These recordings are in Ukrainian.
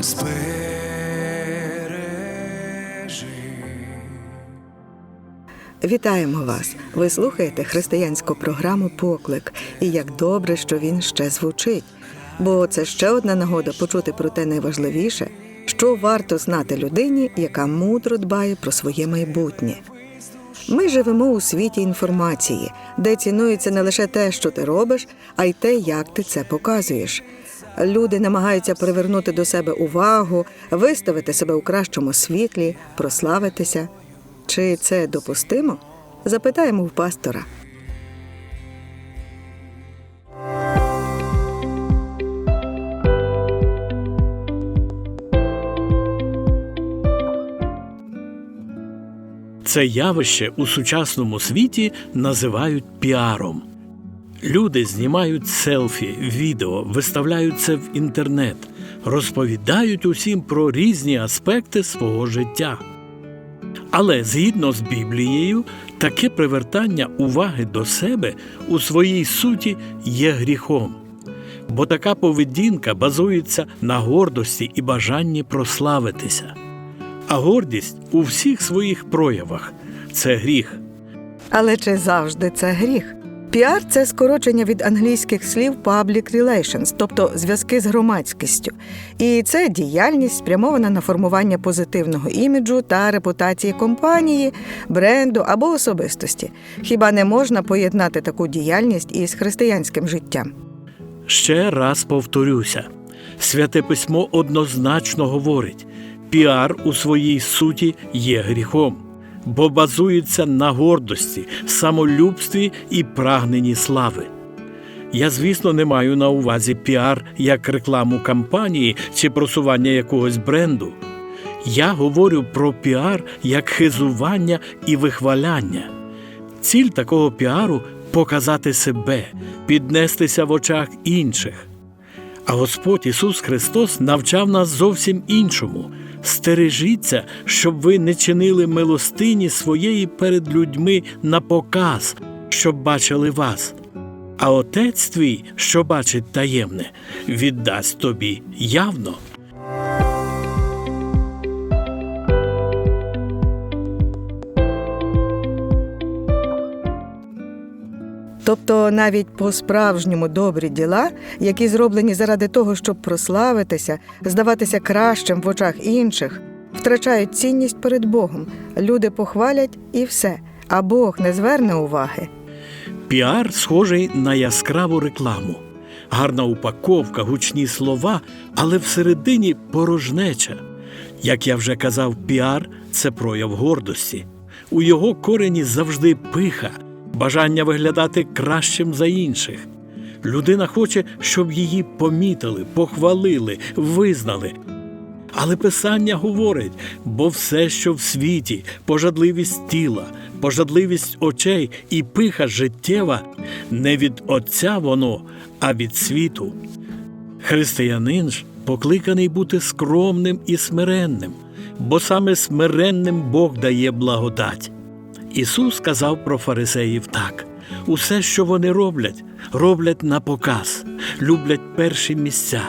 збережи. Вітаємо вас! Ви слухаєте християнську програму Поклик. І як добре, що він ще звучить. Бо це ще одна нагода почути про те найважливіше, що варто знати людині, яка мудро дбає про своє майбутнє. Ми живемо у світі інформації, де цінується не лише те, що ти робиш, а й те, як ти це показуєш. Люди намагаються привернути до себе увагу, виставити себе у кращому світлі, прославитися. Чи це допустимо? Запитаємо в пастора. Це явище у сучасному світі називають піаром. Люди знімають селфі, відео, виставляють це в інтернет, розповідають усім про різні аспекти свого життя. Але згідно з Біблією, таке привертання уваги до себе у своїй суті є гріхом, бо така поведінка базується на гордості і бажанні прославитися. А гордість у всіх своїх проявах це гріх. Але чи завжди це гріх? Піар це скорочення від англійських слів public relations, тобто зв'язки з громадськістю. І це діяльність спрямована на формування позитивного іміджу та репутації компанії, бренду або особистості. Хіба не можна поєднати таку діяльність із християнським життям? Ще раз повторюся: святе письмо однозначно говорить: піар у своїй суті є гріхом, бо базується на гордості, самолюбстві і прагненні слави. Я, звісно, не маю на увазі піар як рекламу кампанії чи просування якогось бренду. Я говорю про піар як хизування і вихваляння. Ціль такого піару показати себе, піднестися в очах інших. А Господь Ісус Христос навчав нас зовсім іншому. Стережіться, щоб ви не чинили милостині своєї перед людьми на показ, щоб бачили вас. А Отець твій, що бачить таємне, віддасть тобі явно. Тобто навіть по-справжньому добрі діла, які зроблені заради того, щоб прославитися, здаватися кращим в очах інших, втрачають цінність перед Богом. Люди похвалять і все, а Бог не зверне уваги. Піар схожий на яскраву рекламу. Гарна упаковка, гучні слова, але всередині порожнеча. Як я вже казав, піар це прояв гордості. У його корені завжди пиха, бажання виглядати кращим за інших. Людина хоче, щоб її помітили, похвалили, визнали. Але Писання говорить, бо все, що в світі, пожадливість тіла, пожадливість очей і пиха життєва, не від Отця воно, а від світу. Християнин ж покликаний бути скромним і смиренним, бо саме смиренним Бог дає благодать. Ісус сказав про фарисеїв так: усе, що вони роблять, роблять на показ, люблять перші місця.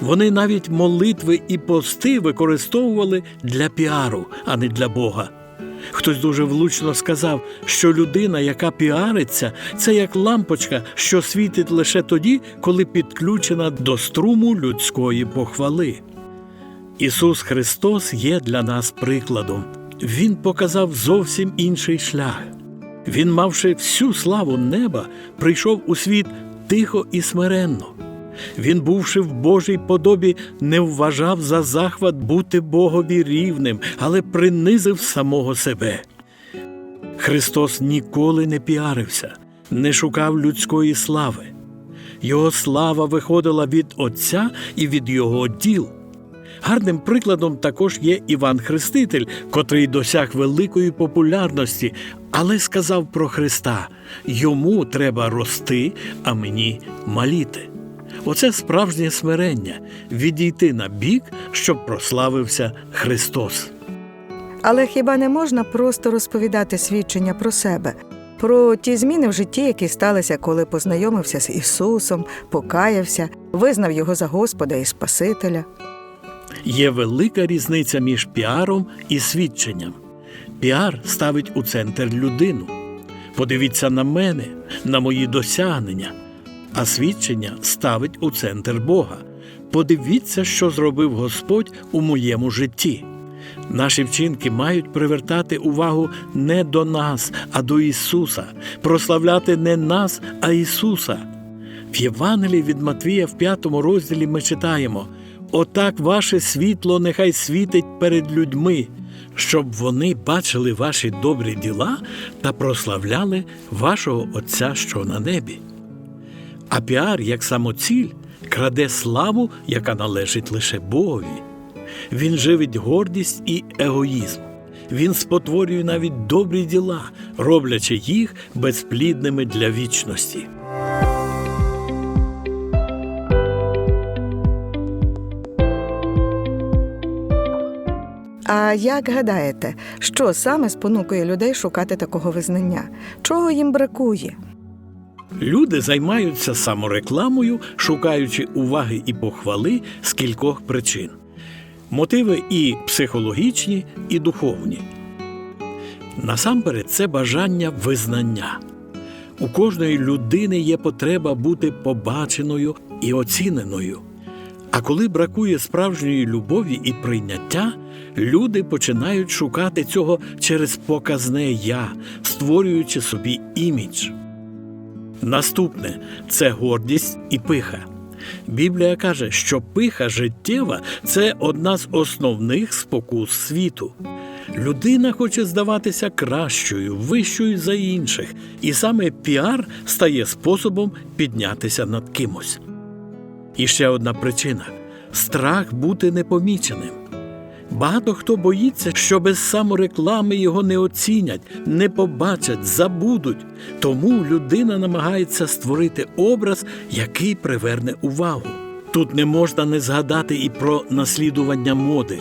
Вони навіть молитви і пости використовували для піару, а не для Бога. Хтось дуже влучно сказав, що людина, яка піариться, це як лампочка, що світить лише тоді, коли підключена до струму людської похвали. Ісус Христос є для нас прикладом. Він показав зовсім інший шлях. Він, мавши всю славу неба, прийшов у світ тихо і смиренно. Він, бувши в Божій подобі, не вважав за захват бути Богові рівним, але принизив самого себе. Христос ніколи не піарився, не шукав людської слави. Його слава виходила від Отця і від Його діл. Гарним прикладом також є Іван Хреститель, котрий досяг великої популярності, але сказав про Христа: йому треба рости, а мені маліти. Оце справжнє смирення відійти на бік, щоб прославився Христос. Але хіба не можна просто розповідати свідчення про себе, про ті зміни в житті, які сталися, коли познайомився з Ісусом, покаявся, визнав його за Господа і Спасителя? Є велика різниця між піаром і свідченням. Піар ставить у центр людину. Подивіться на мене, на мої досягнення, а свідчення ставить у центр Бога. Подивіться, що зробив Господь у моєму житті. Наші вчинки мають привертати увагу не до нас, а до Ісуса, прославляти не нас, а Ісуса. В Євангелії від Матвія в п'ятому розділі ми читаємо: Отак ваше світло нехай світить перед людьми, щоб вони бачили ваші добрі діла та прославляли вашого Отця, що на небі. А піар, як самоціль, краде славу, яка належить лише Богові. Він живить гордість і егоїзм. Він спотворює навіть добрі діла, роблячи їх безплідними для вічності. А як гадаєте, що саме спонукує людей шукати такого визнання? Чого їм бракує? Люди займаються саморекламою, шукаючи уваги і похвали з кількох причин. Мотиви і психологічні, і духовні. Насамперед, це бажання визнання. У кожної людини є потреба бути побаченою і оціненою. А коли бракує справжньої любові і прийняття, люди починають шукати цього через показне я, створюючи собі імідж. Наступне це гордість і пиха. Біблія каже, що пиха життєва це одна з основних спокус світу. Людина хоче здаватися кращою, вищою за інших, і саме піар стає способом піднятися над кимось. І ще одна причина страх бути непоміченим. Багато хто боїться, що без самореклами його не оцінять, не побачать, забудуть. Тому людина намагається створити образ, який приверне увагу. Тут не можна не згадати і про наслідування моди.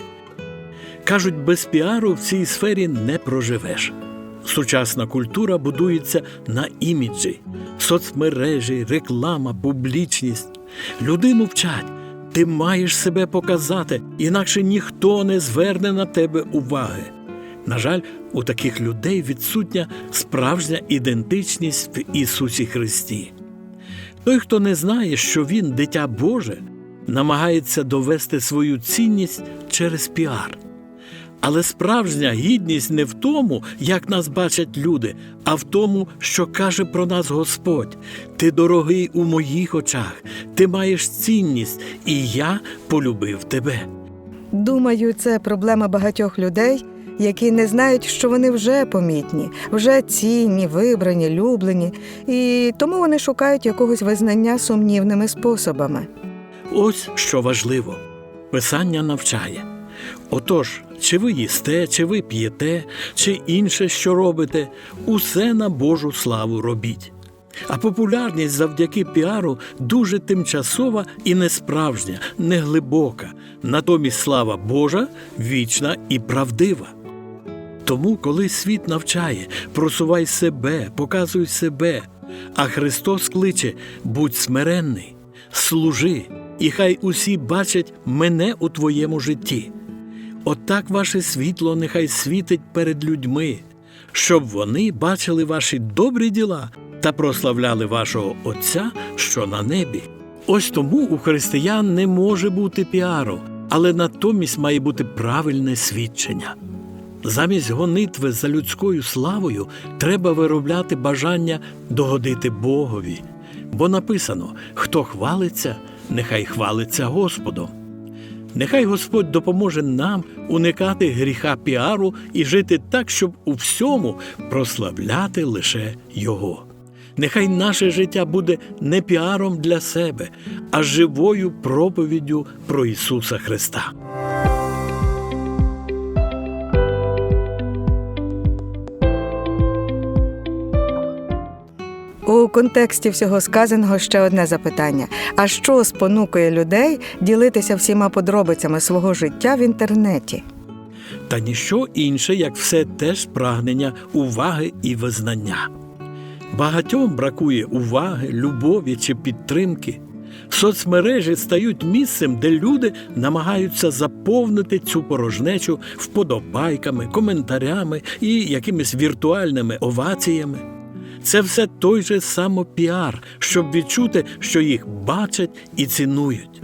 Кажуть, без піару в цій сфері не проживеш. Сучасна культура будується на іміджі, соцмережі, реклама, публічність. Людину вчать. Ти маєш себе показати, інакше ніхто не зверне на тебе уваги. На жаль, у таких людей відсутня справжня ідентичність в Ісусі Христі. Той, хто не знає, що він дитя Боже, намагається довести свою цінність через піар. Але справжня гідність не в тому, як нас бачать люди, а в тому, що каже про нас Господь. Ти дорогий у моїх очах, ти маєш цінність, і я полюбив тебе. Думаю, це проблема багатьох людей, які не знають, що вони вже помітні, вже цінні, вибрані, люблені, і тому вони шукають якогось визнання сумнівними способами. Ось що важливо. Писання навчає. Отож, чи ви їсте, чи ви п'єте, чи інше, що робите, усе на Божу славу робіть. А популярність завдяки піару дуже тимчасова і несправжня, неглибока. Натомість слава Божа вічна і правдива. Тому, коли світ навчає, просувай себе, показуй себе, а Христос кличе будь смиренний, служи, і хай усі бачать мене у твоєму житті. Отак ваше світло нехай світить перед людьми, щоб вони бачили ваші добрі діла та прославляли вашого Отця, що на небі. Ось тому у християн не може бути піару, але натомість має бути правильне свідчення. Замість гонитви за людською славою треба виробляти бажання догодити Богові, бо написано: хто хвалиться, нехай хвалиться Господом. Нехай Господь допоможе нам уникати гріха піару і жити так, щоб у всьому прославляти лише Його. Нехай наше життя буде не піаром для себе, а живою проповіддю про Ісуса Христа. У контексті всього сказаного ще одне запитання: а що спонукує людей ділитися всіма подробицями свого життя в інтернеті? Та ніщо інше, як все теж прагнення уваги і визнання. Багатьом бракує уваги, любові чи підтримки. Соцмережі стають місцем, де люди намагаються заповнити цю порожнечу вподобайками, коментарями і якимись віртуальними оваціями. Це все той же самопіар, щоб відчути, що їх бачать і цінують.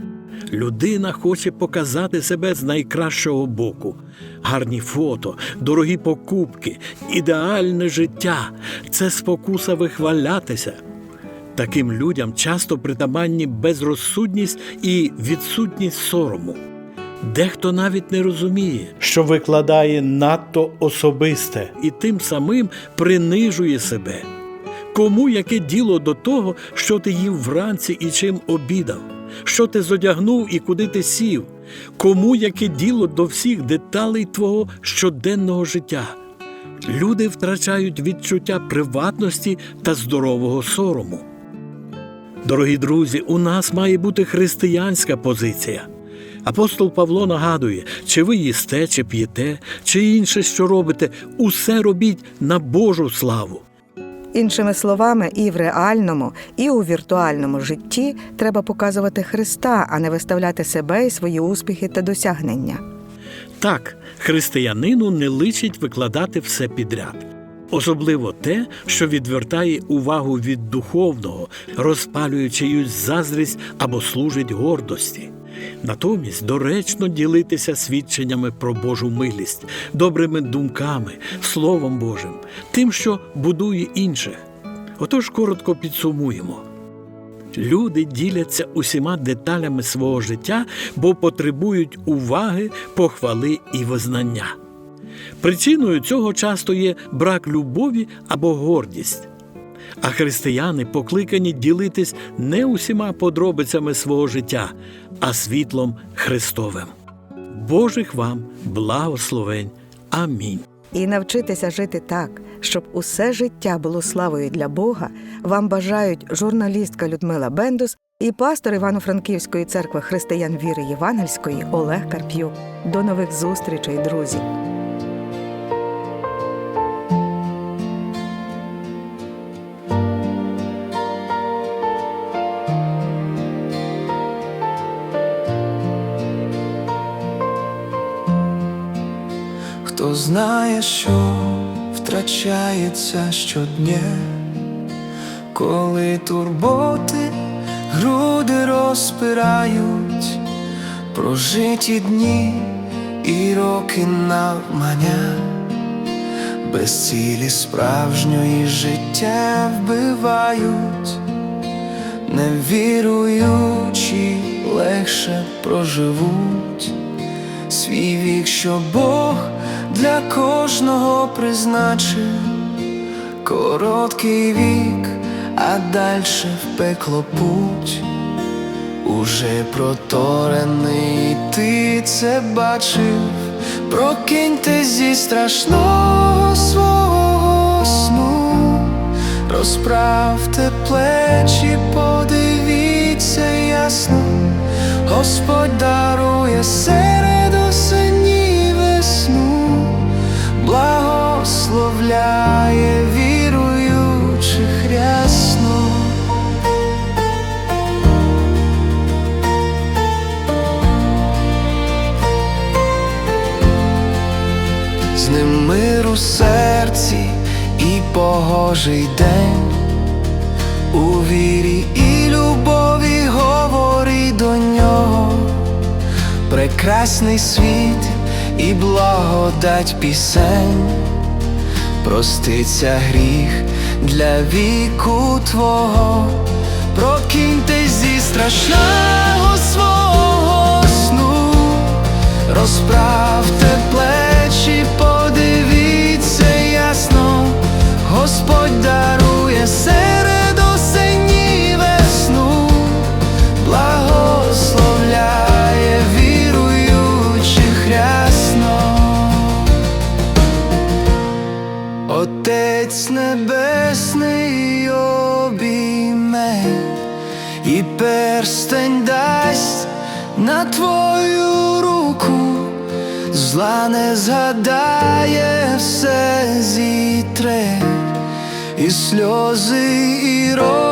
Людина хоче показати себе з найкращого боку. Гарні фото, дорогі покупки, ідеальне життя це спокуса вихвалятися. Таким людям часто притаманні безрозсудність і відсутність сорому. Дехто навіть не розуміє, що викладає надто особисте і тим самим принижує себе. Кому яке діло до того, що ти їв вранці і чим обідав, що ти зодягнув і куди ти сів? Кому яке діло до всіх деталей твого щоденного життя? Люди втрачають відчуття приватності та здорового сорому. Дорогі друзі, у нас має бути християнська позиція. Апостол Павло нагадує, чи ви їсте, чи п'єте, чи інше, що робите, усе робіть на Божу славу. Іншими словами, і в реальному, і у віртуальному житті треба показувати Христа, а не виставляти себе і свої успіхи та досягнення. Так, християнину не личить викладати все підряд. Особливо те, що відвертає увагу від духовного, розпалюючи чиюсь заздрість або служить гордості. Натомість доречно ділитися свідченнями про Божу милість, добрими думками, Словом Божим, тим, що будує інших. Отож коротко підсумуємо. Люди діляться усіма деталями свого життя, бо потребують уваги, похвали і визнання. Причиною цього часто є брак любові або гордість. А християни покликані ділитись не усіма подробицями свого життя, а світлом Христовим. Божих вам благословень. Амінь. І навчитися жити так, щоб усе життя було славою для Бога, вам бажають журналістка Людмила Бендус і пастор Івано-Франківської церкви християн віри Євангельської Олег Карп'юк. До нових зустрічей, друзі! Знає, що втрачається щодня, коли турботи груди розпирають, прожиті дні і роки навмання, без цілі справжньої життя вбивають, не віруючи, легше проживуть. Свій вік, що Бог для кожного призначив короткий вік, а дальше в пекло путь. Уже проторений ти це бачив, прокиньтесь зі страшного свого сну, розправте плечі, подивіться ясно, Господь дарує серед осені благословляє віруючих рясно. З ним мир у серці і погожий день, у вірі і любові говори до нього, прекрасний світ і благодать пісень, проститься гріх для віку твого, прокиньтесь зі страшного свого сну, розправте плечі, подивіться і сльози, і рот.